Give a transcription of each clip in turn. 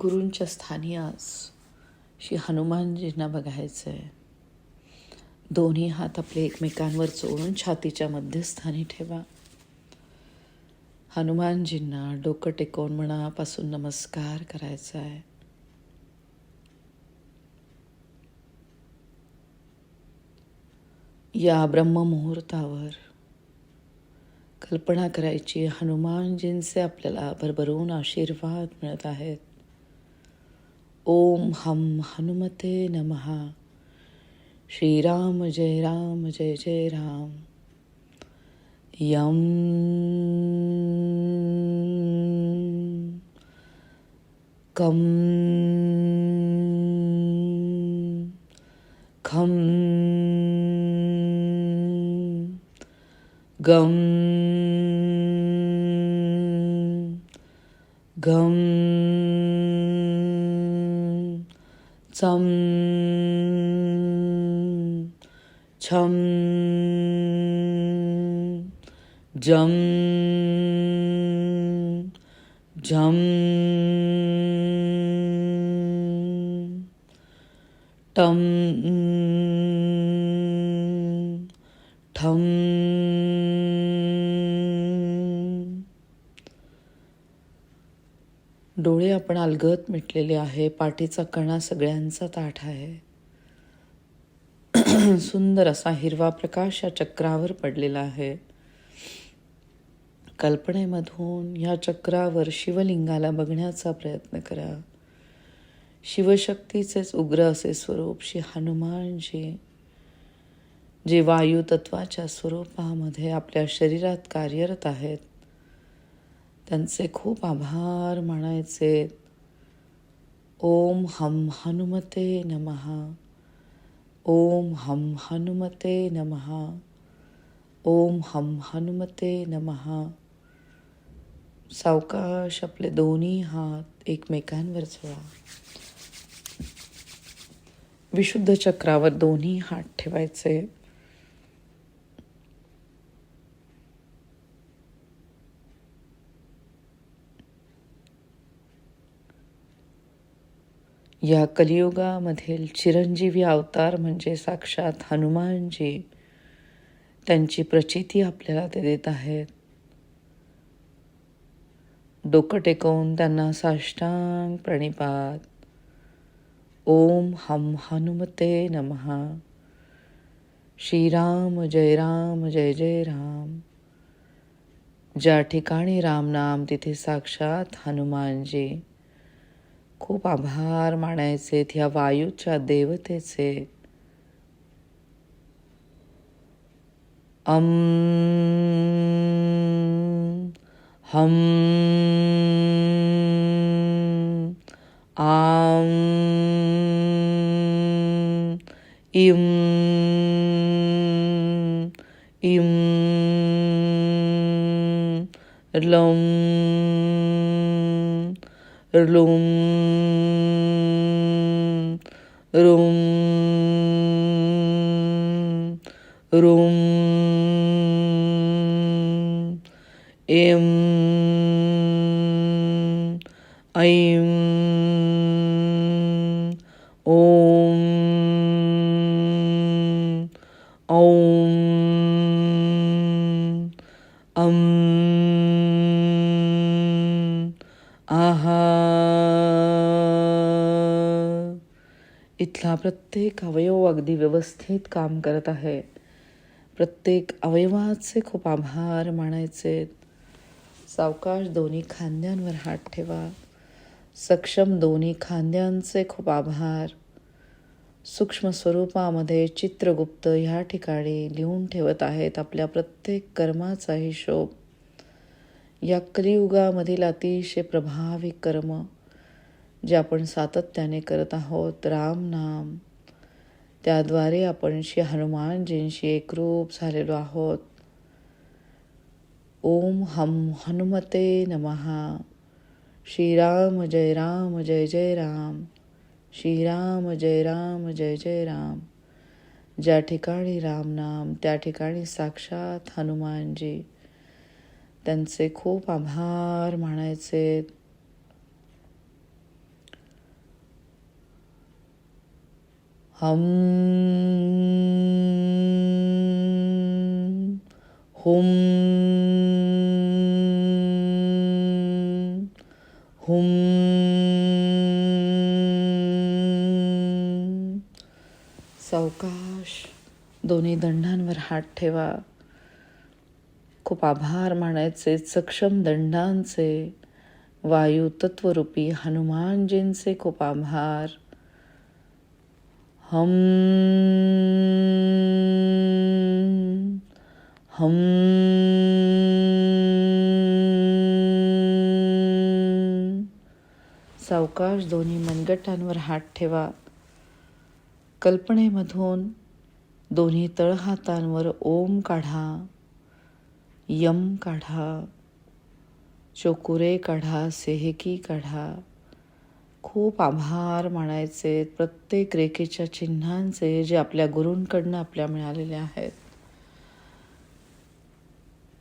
गुरूंच्या स्थानी आज श्री हनुमानजींना बघायचं आहे दोन्ही हात आपले एकमेकांवर चोळून छातीच्या मध्यस्थानी ठेवा. हनुमानजींना डोकं टेकवून मनापासून नमस्कार करायचा आहे या ब्रह्ममुहूर्तावर कल्पना करायची हनुमानजींचे आपल्याला भरभरून आशीर्वाद मिळत आहेत. ओम हम हनुमते नमहा श्रीराम जय राम जय जय राम। यम कम खम गम गम चम छम जम झम टम डोळे आपण अलगत मिटलेले आहे पाठीचा कणा सगळ्यांचा ताठ आहे. सुंदर असा हिरवा प्रकाश या चक्रावर पडलेला आहे. कल्पनेमधून या चक्रावर शिवलिंगाला बघण्याचा प्रयत्न करा. शिवशक्तीचेच उग्र असे स्वरूप श्री हनुमानजी जे वायू तत्वाच्या स्वरूपामध्ये आपल्या शरीरात कार्यरत आहेत. त्यांचे खूप आभार मानायचे. ओम हम हनुमते नमहा ओम हम हनुमते नमहा ओम हम हनुमते नमहा सावकाश आपले दोन्ही हात एकमेकांवर चोळा विशुद्ध चक्रावर दोन्ही हात ठेवायचे. या कलियुगामधील चिरंजीवी अवतार म्हणजे साक्षात हनुमानजी. त्यांची प्रचिती आपल्याला ते देत आहेत. डोकं टेकवून त्यांना साष्टांग प्रणिपात. ओम हम हनुमते नमहा श्रीराम जय राम जय जय राम. ज्या ठिकाणी रामनाम तिथे साक्षात हनुमानजी. खूप आभार मानायचे ह्या वायूच्या देवतेचे. अम हम आम इम इम लम लुम रुम रुम प्रत्येक अवयव अगदी व्यवस्थित काम करत आहे प्रत्येक अवयवाचे खूप आभार मानायचे सावकाश दोन्ही खांद्यांवर हात ठेवा. सक्षम दोन्ही खांद्यांचे खूप आभार. सूक्ष्म स्वरूपामध्ये चित्रगुप्त ह्या ठिकाणी लिहून ठेवत आहेत आपल्या प्रत्येक कर्माचा हिशोब. या कलियुगामधील अतिशय प्रभावी कर्म. जे आपण सातत्याने करत आहोत राम नाम. त्याद्वारे आपण श्री हनुमानजींशी एकरूप झालेलो आहोत. ओम हम हनुमते नमहा श्रीराम जय राम जय जय राम. श्रीराम जय राम जय जय राम. ज्या ठिकाणी रामनाम त्या ठिकाणी साक्षात हनुमानजी. त्यांचे खूप आभार मानायचे. हम हुम हुम सावकाश दोन्ही दंडांवर हात ठेवा. खूप आभार मानायचे सक्षम दंडांचे वायू तत्वरूपी हनुमानजींचे खूप आभार. हम हम सावकाश दोन्ही मनगटांवर हात ठेवा. कल्पनेमधून दोन्ही तळहातांवर ओम काढा यम काढा चोकुरे काढा सेहकी काढा. खूप आभार मानायचे प्रत्येक रेखेच्या चिन्हांचे जे आपल्या गुरूंकडनं आपल्या मिळालेले आहेत.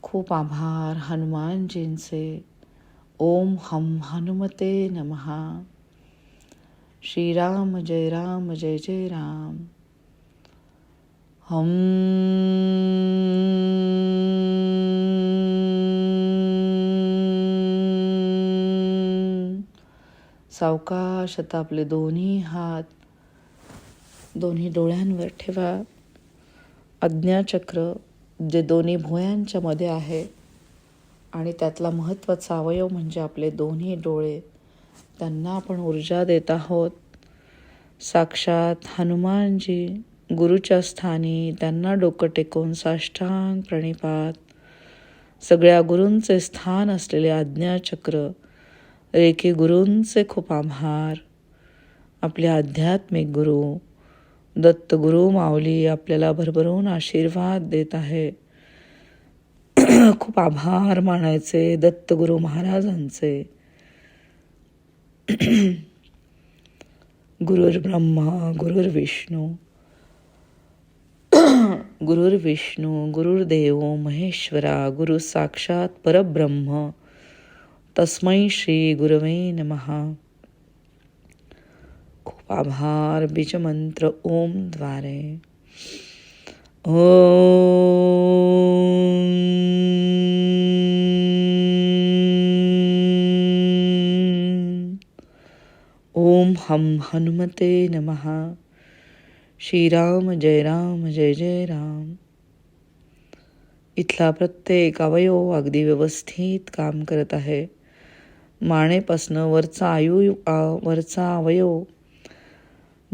खूप आभार हनुमानजींचे. ओम हम हनुमते नमहा श्रीराम जय राम जय जय राम. हम सावकाश आता आपले दोन्ही हात दोन्ही डोळ्यांवर ठेवा. आज्ञाचक्र जे दोन्ही भुयांच्या मध्ये आहे आणि त्यातला महत्त्वाचा अवयव म्हणजे आपले दोन्ही डोळे त्यांना आपण ऊर्जा देत आहोत. साक्षात हनुमानजी गुरुच्या स्थानी त्यांना डोकं टेकून साष्टांग प्रणिपात. सगळ्या गुरूंचे स्थान असलेले आज्ञाचक्र रेखे गुरूंचे खूप आभार. आपले आध्यात्मिक गुरु दत्तगुरु माऊली आपल्याला भरभरून आशीर्वाद देत आहे. खूप आभार मानायचे दत्तगुरु महाराजांचे. गुरुर्ब्रह्मा गुरुर्विष्णू गुरुर्विष्णू गुरुर्देव महेश्वरा गुरु साक्षात परब्रह्म. तस्मै श्री खूप आभार बीजमंत्र ओम द्वारे। ओम। हम हनुमते नमहा श्रीराम जय राम, जय जय राम। इथला प्रत्येक अवयव अगदी व्यवस्थित काम करत आहे. मानेपासनं वरचा आयु वरचा अवयव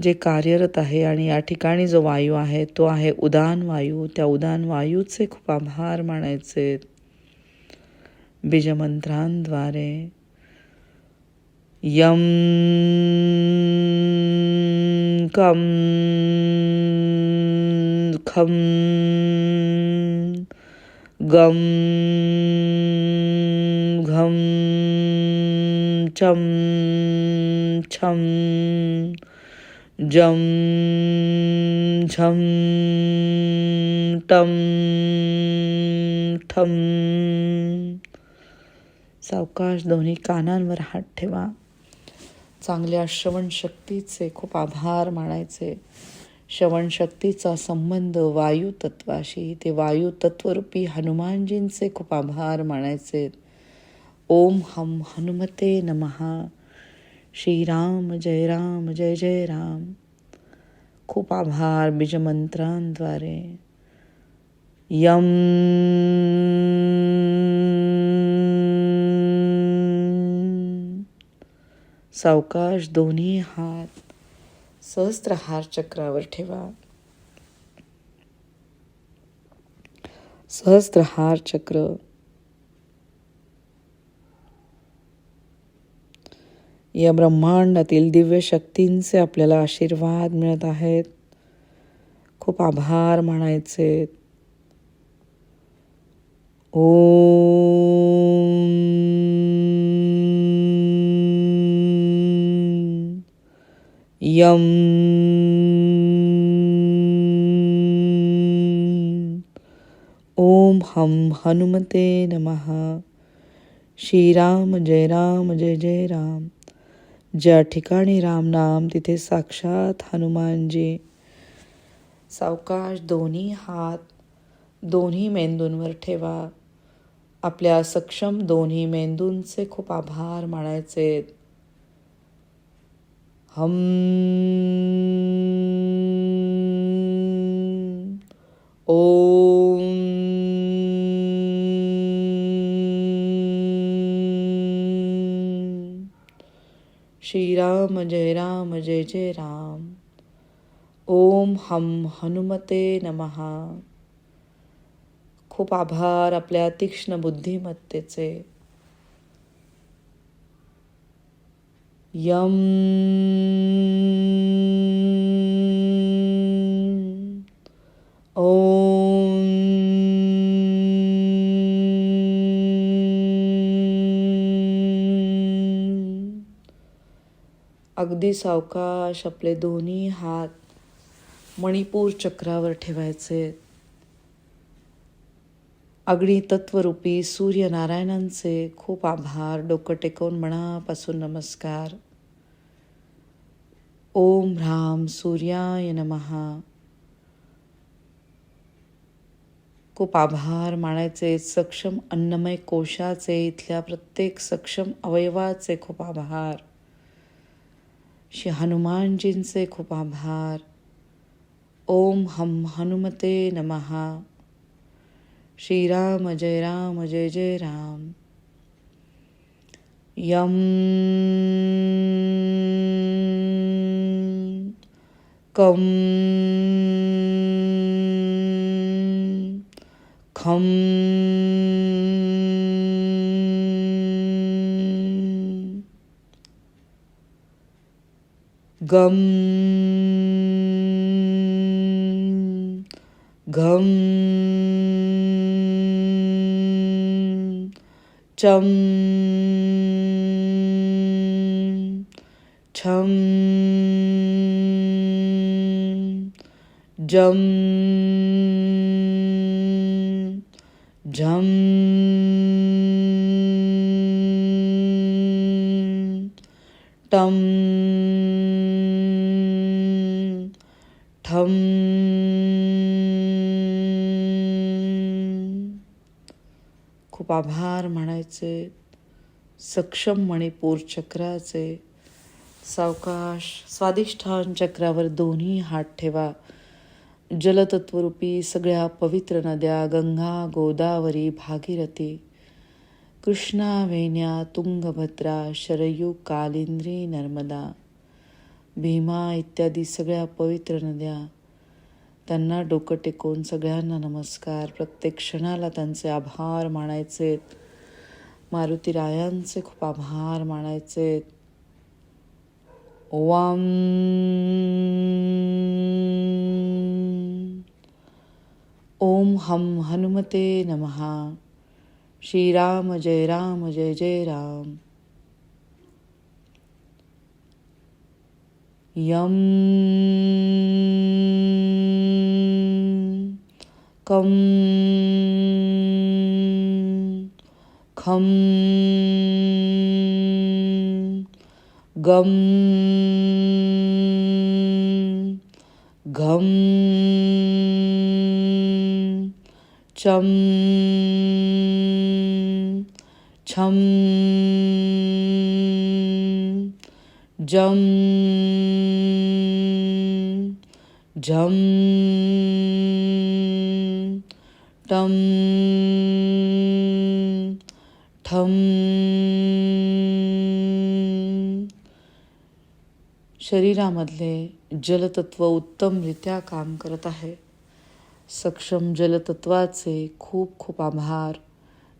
जे कार्यरत आहे आणि या ठिकाणी जो वायू आहे तो आहे उदान वायू. त्या उदान वायूचे खूप आभार मानायचे. बीजमंत्रांद्वारे. यम कम खम गम घम चम छम जम झम टम ठम. सावकाश दोन्ही कानांवर हात ठेवा. चांगल्या श्रवणशक्तीचे खूप आभार मानायचे. श्रवणशक्तीचा संबंध वायू तत्वाशी ते वायू तत्वरूपी हनुमानजींचे खूप आभार मानायचे. ओम हम हनुमते नमहा श्रीराम, जय राम, जय जय राम। खूप आभार बीजमंत्रांद्वारे यम सावकाश दोन्ही हात सहस्त्रहार चक्रावर ठेवा। सहस्त्रहार चक्र या ब्रह्मांडातील दिव्य शक्तींचे आपल्याला आशीर्वाद मिळत आहेत. खूप आभार मानायचे. ओम यम ओम हम हनुमते नमः। श्रीराम जय राम जय जय राम। ज्या ठिकाणी रामनाम तिथे साक्षात हनुमानजी. सावकाश दोन्ही हात दोन्ही मेंदूंवर ठेवा. आपल्या सक्षम दोन्ही मेंदूंचे खूप आभार मानायचे. हम ओ श्रीराम जय राम जय जय राम। ओम हम हनुमते नमहा खूप आभार आपल्या तीक्ष्ण बुद्धिमत्तेचे। यम अगदी सावकाश आपले दोन्ही हात मणिपूर चक्रावर ठेवायचे. अग्नी तत्वरूपी सूर्यनारायणांचे खूप आभार. डोकं टेकवून मनापासून नमस्कार. ओम ह्राम सूर्याय नमहा खूप आभार मानायचे. सक्षम अन्नमय कोशाचे इथल्या प्रत्येक सक्षम अवयवाचे खूप आभार. श्री हनुमानजींचे खूप आभार. ओम हम हनुमते नमहा श्रीराम जय राम जय जय राम. यम कम खम गम घम चम छम जम झम खूप आभार म्हणायचे. सक्षम मणिपूर चक्राचे सावकाश स्वादिष्ठान चक्रावर दोन्ही हात ठेवा. जलतत्वरूपी सगळ्या पवित्र नद्या गंगा गोदावरी भागीरथी. कृष्णा वेण्या तुंगभद्रा शरयू कालिंद्री नर्मदा. भीमा इत्यादी सगळ्या पवित्र नद्या. त्यांना डोकं टेकवून सगळ्यांना नमस्कार. प्रत्येक क्षणाला त्यांचे आभार मानायचे मारुती मारुतीरायांचे खूप आभार मानायचे ओम ओम हम हनुमते नमहा श्रीराम जय राम जय जय राम. यम. Gum, gum, gum, gum, chum, chum, jam, jam. टम ठम शरीरामधले जलतत्व उत्तमरित्या काम करत आहे. सक्षम जलतत्वाचे खूप खूप आभार.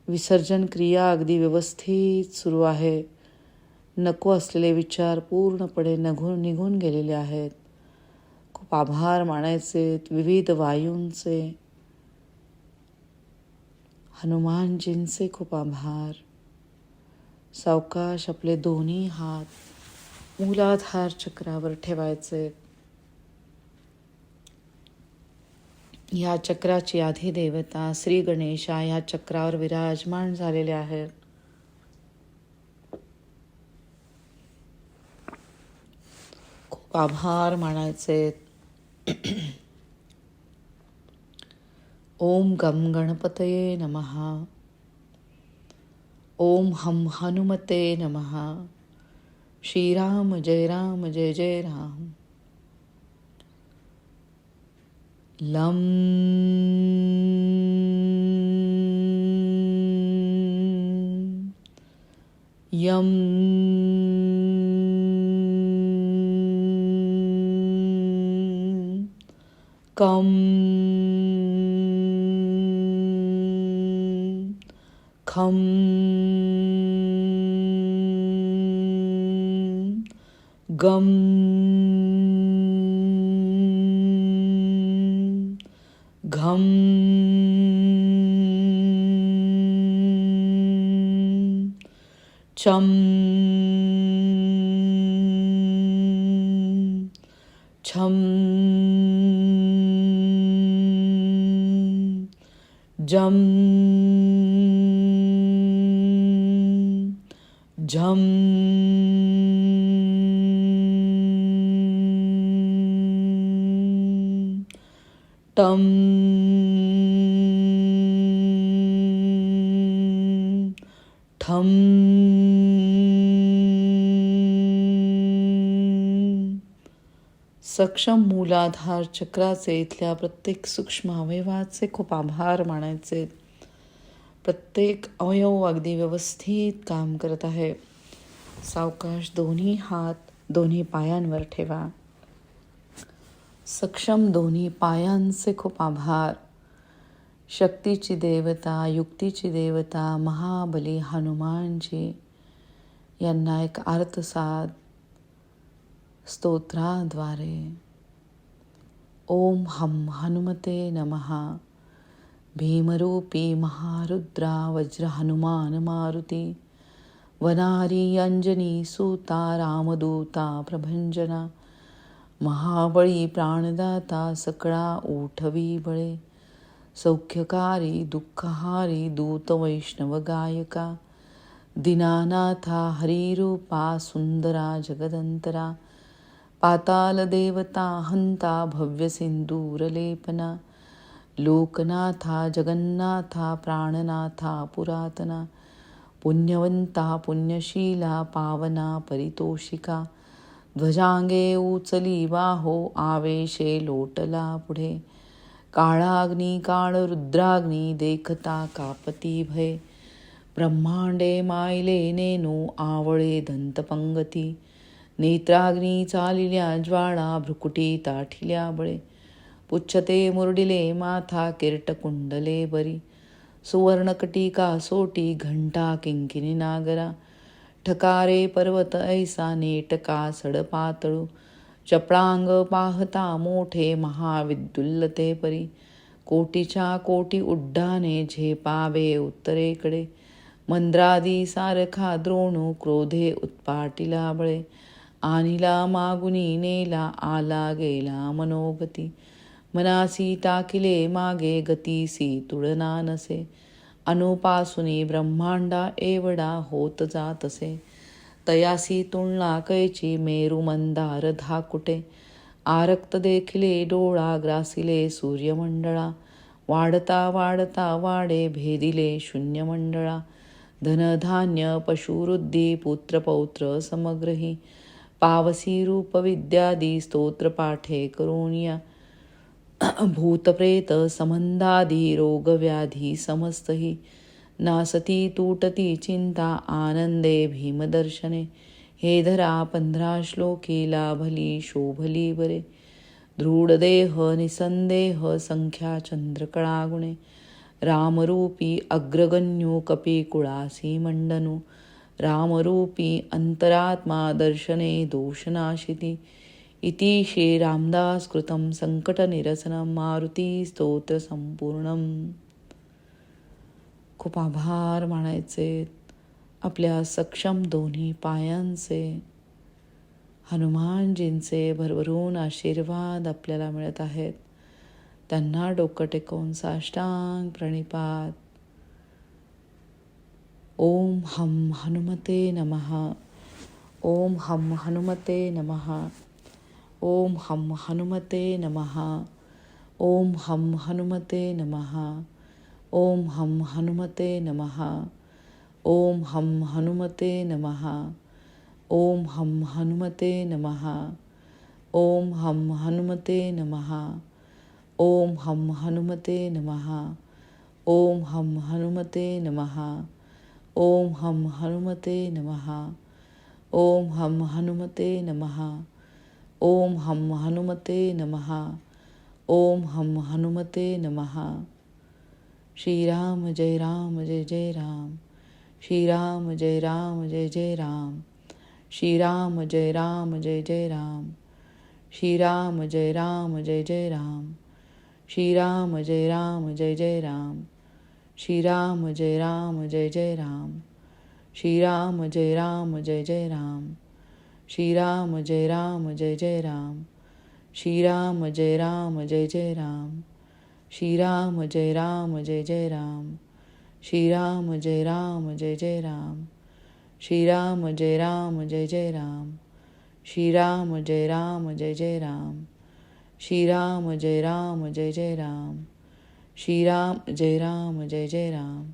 विसर्जन क्रिया अगदी व्यवस्थित सुरू आहे. नको असलेले विचार पूर्णपणे नघून निघून गेलेले आहेत. खूप आभार मानायचे विविध वायूंचे. हनुमानजींचे खूप आभार। सावकाश आपले दोन्ही हात मूलाधार चक्रावर ठेवायचे. या चक्राची आधी देवता श्री गणेशा या चक्रावर विराजमान झालेले आहेत. खूप आभार मानायचे. ओम गम गणपतये नमः। ओम हम हनुमते नमः। श्रीराम जय राम जय जय राम। लं यं कं खं गं घं चं छं जं झं टम। ठम। सक्षम मूलाधार चक्राचे इथल्या प्रत्येक सूक्ष्म अवयवाचे खूप आभार मानायचे. प्रत्येक अवयव अगदी व्यवस्थित काम करत आहे. सावकाश दोन्ही हात दोन्ही पायांवर ठेवा. सक्षम दोन्ही पायांचे खूप आभार. शक्तीची देवता, युक्तीची देवता, महाबली हनुमानजी यांना एक अर्थसाद स्तोत्राद्वारे. ओम हम हनुमते नमः. भीमरूपी महारुद्रा वज्र हनुमान मारुती वनारी अंजनी सूता रामदूता प्रभंजना महाबळी प्राणदाता सकळा ओठवी बळे सौख्यकारी दुःखहारी दूत वैष्णव गायका दिनानाथा हरिरूपा सुंदरा जगदंतरा पाताल देवता हंता भव्य सिंदूरलेपना लोकनाथा जगन्नाथा प्राणनाथा पुरातना पुण्यवंता पुण्यशीला पावना परितोषिका ध्वजांगे उचली वाहो आवेशे लोटला पुढे. काळाग्नी काळ रुद्राग्नी देखता कापती भय. ब्रह्मांडे मायले नेनो आवळे दंतपंगती. नेत्राग्नी चालिल्या ज्वाळा भ्रुकुटी ताठिल्या बळे. पुच्छते मुरडिले माथा किरट कुंडले बरी. सुवर्णकटिका सोटी घंटा किंकिनी नागरा. ठकारे पर्वत ऐसा नेटका सडपातळू चपळांग पाहता मोठे महाविद्युल्लते परी. कोटीच्या कोटी उड्डाणे झेपावे उत्तरेकडे. मंद्रादी सारखा द्रोणू क्रोधे उत्पाटिला बळे. आनिला मागुनी नेला आला गेला मनोगती. मनासी टाकिले मागे गतीसी तुळना नसे अनुपासुनी ब्रह्मांडा एवढा होत जातसे. तयासी तुळना कैची मेरू मंदार धाकुटे. आरक्त देखिले डोळा ग्रासिले सूर्यमंडळा. वाढता वाढता वाडे भेदिले शून्यमंडळा. धनधान्य पशुवृद्धी पुत्रपौत्र समग्रही. पावसी रूप विद्यादी स्तोत्रपाठे करुणिया. भूतप्रेत संबंधादी रोगव्याधी समस्तही नासती तुटती चिंता आनंदे भीमदर्शने। हे धरा पंधरा श्लोकी लाभली शोभली बरे। दृढदेह निसंदेह संख्या चंद्रकळागुणे। रामरूपी अग्रगण्यो कपिकुळासी मंडनु। रामरूपी अंतरात्मा दर्शने दोषनाशिती। इति श्रीरामदास कृतं संकटनिरसनं मारुती स्तोत्र संपूर्णम खूप आभार मानायचे आपल्या सक्षम दोन्ही पायांचे हनुमानजींचे भरभरून आशीर्वाद आपल्याला मिळत आहेत. त्यांना डोकं टेकवून साष्टांग प्रणिपात. ओम हम हनुमते नमः. ओम हम हनुमते नमः. ओम हम हनुमते नमः ओम हम हनुमते नमः ओम हम हनुमते नमः ओम हम हनुमते नमः ओम हम हनुमते नमः ओम हम हनुमते नमः ओम हम हनुमते नमः ओम हम हनुमते नमः ओम हम हनुमते नमः ओम हम हनुमते नमः ओम हम हनुमते नमः। ओम हम हनुमते नमः। श्रीराम जय राम जय जय राम। श्रीराम जय राम जय जय राम। श्रीराम जय राम जय जय राम। श्रीराम जय राम जय जय राम। श्रीराम जय राम जय जय राम। श्रीराम जय राम जय जय राम। श्रीराम जय राम जय जय राम। श्रीराम जय राम जय जय राम श्रीराम जय राम जय जय राम श्रीराम जय राम जय जय राम श्रीराम जय राम जय जय राम श्रीराम जय राम जय जय राम श्रीराम जय राम जय जय राम श्रीराम जय राम जय जय राम श्रीराम जय राम जय जय राम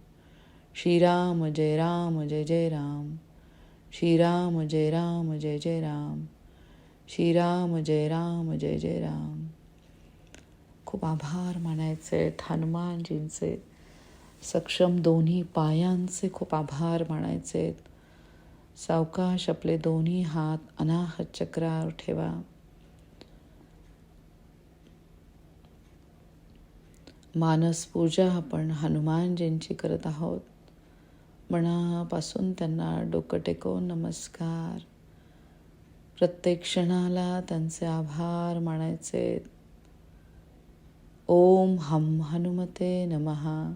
श्रीराम जय राम जय जय राम श्रीराम जय राम जय जय राम. श्रीराम जय राम जय जय राम. खूप आभार मानायचे आहेत हनुमानजींचे सक्षम दोन्ही पायांचे खूप आभार मानायचे. आहेत सावकाश आपले दोन्ही हात अनाहत चक्रावर ठेवा. मानस पूजा आपण हनुमानजींची करत आहोत. मनापासून त्यांना डोकं टेकवून नमस्कार. प्रत्येक क्षणाला त्यांचे आभार मानायचे. ओम हम हनुमते नमहा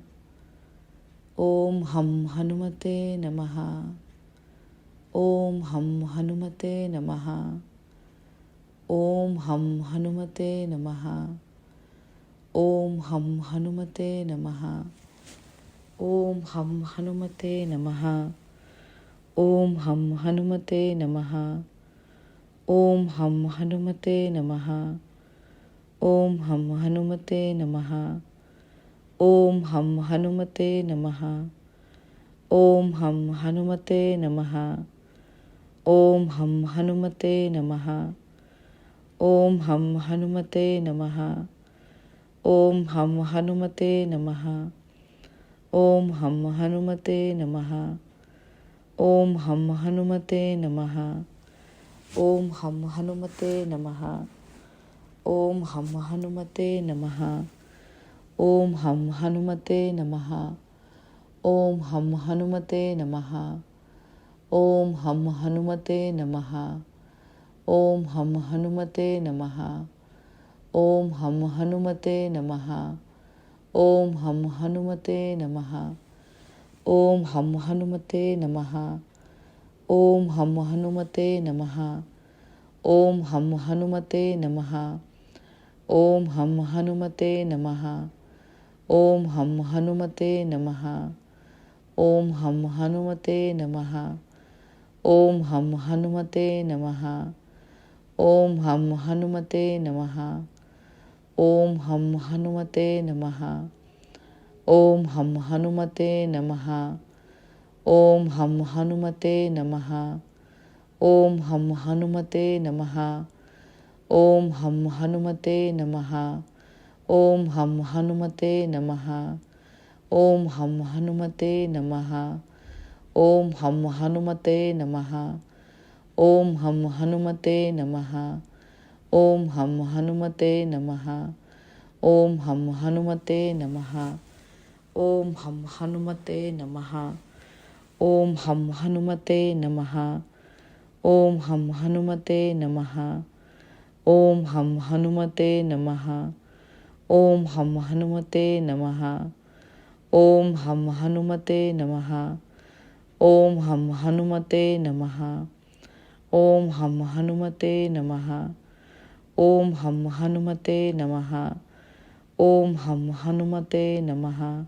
ओम हम हनुमते नमहा ओम हम हनुमते नमहा ओम हम हनुमते नमहा ओम हम हनुमते नमहा ओम हम हनुमते नमहा ओम हम हनुमते नमहा ओम हम हनुमते नमः। ओम हम हनुमते नमः। ओम हम हनुमते नमः। ओम हम हनुमते नमः। ओम हम हनुमते नमः। ओम हम हनुमते नमः। ओम हम हनुमते नमः। ओम हम हनुमते नमः। ओम हम हनुमते नमः। ओम हम हनुमते नमः। ओम हम हनुमते नमः। ओम हम हनुमते नमः। ओम हम हनुमते नमः। ओम हम हनुमते नमः। ओम हम हनुमते नमः। ओम हम हनुमते नमः। ओम हम हनुमते नमः। ओम हम हनुमते नमः। ओम हम हनुमते नमः। ओम हम हनुमते नमः। ओम हम हनुमते नमः। ओम हम हनुमते नमः। ओम हम हनुमते नमः। ओम हम हनुमते नमः। ओम हम हनुमते नमः। ओम हम हनुमते नमः। ओम हम हनुमते नमः। ओम हम हनुमते नमः। ओम हम हनुमते नमः। ओम हम हनुमते नमः। ओम हम हनुमते नमः। ओम हम हनुमते नमः। ओम हम हनुमते नमः। ओम हम हनुमते नमः। ओम हम हनुमते नमः ओम हम हनुमते नमः ओम हम हनुमते नमः ओम हम हनुमते नमः ओम हम हनुमते नमः ओम हम हनुमते नमः ओम हम हनुमते नमः ओम हम हनुमते नमः ओम हम हनुमते नमः ओम हम हनुमते नमः ओम हम हनुमते नमः। ओम हम हनुमते नमः।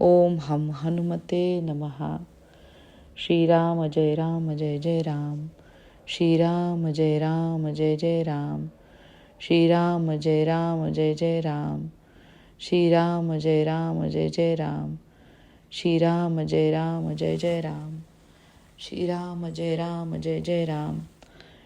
ओम हम हनुमते नमः। श्रीराम जय राम जय जय राम। श्रीराम जय राम जय जय राम। श्रीराम जय राम जय जय राम। श्रीराम जय राम जय जय राम। श्रीराम जय राम जय जय राम। श्रीराम जय राम जय जय राम।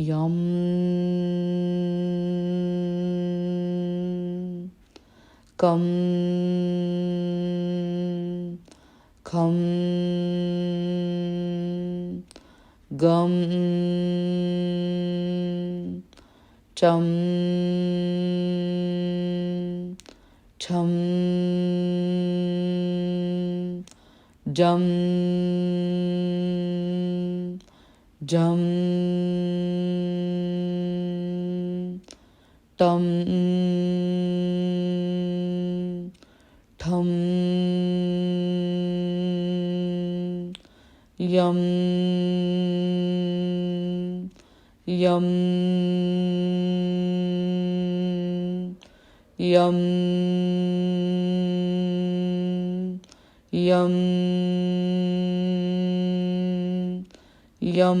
यम कम खम गम चम छम जम जम तम ठम यम यम यम यम यम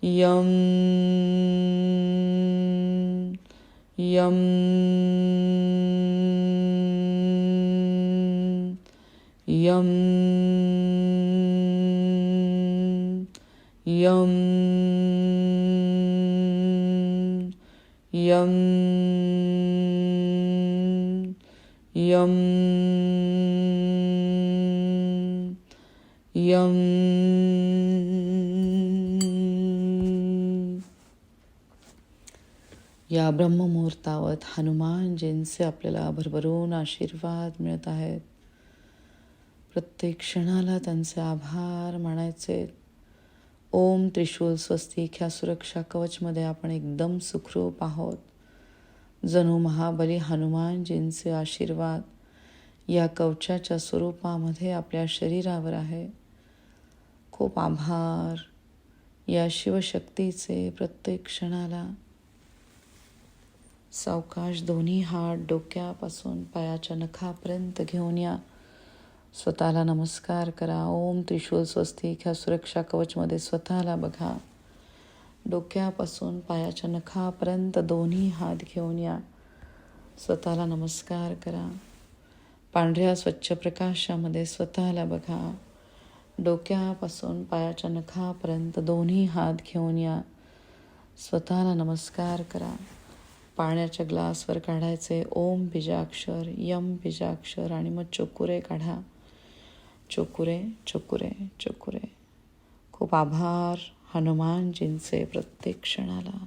Yum. Yum. या ब्रह्ममुहूर्तावत हनुमानजींचे आपल्याला भरभरून आशीर्वाद मिळत आहेत. प्रत्येक क्षणाला त्यांचे आभार मानायचे. ओम त्रिशूल स्वस्तिक ह्या सुरक्षा कवचमध्ये आपण एकदम सुखरूप आहोत. जणू महाबली हनुमानजींचे आशीर्वाद या कवचाच्या स्वरूपामध्ये आपल्या शरीरावर आहे. खूप आभार. या शिवशक्तीचे प्रत्येक क्षणाला सावकाश दोन्ही हात डोक्यापासून पायाच्या नखापर्यंत घेऊन या. स्वतःला नमस्कार करा. ओम त्रिशूल स्वस्तिक. ह्या सुरक्षा कवचमध्ये स्वतःला बघा. डोक्यापासून पायाच्या नखापर्यंत दोन्ही हात घेऊन या. स्वतःला नमस्कार करा. पांढऱ्या स्वच्छ प्रकाशामध्ये स्वतःला बघा. डोक्यापासून पायाच्या नखापर्यंत दोन्ही हात घेऊन या. स्वतःला नमस्कार करा. पाण्याच्या ग्लासवर काढायचे. ओम बीजाक्षर यम बीजाक्षर आणि मग चोकुरे काढा. चोकुरे चोकुरे चोकुरे. खूप आभार हनुमानजींचे प्रत्येक क्षणाला.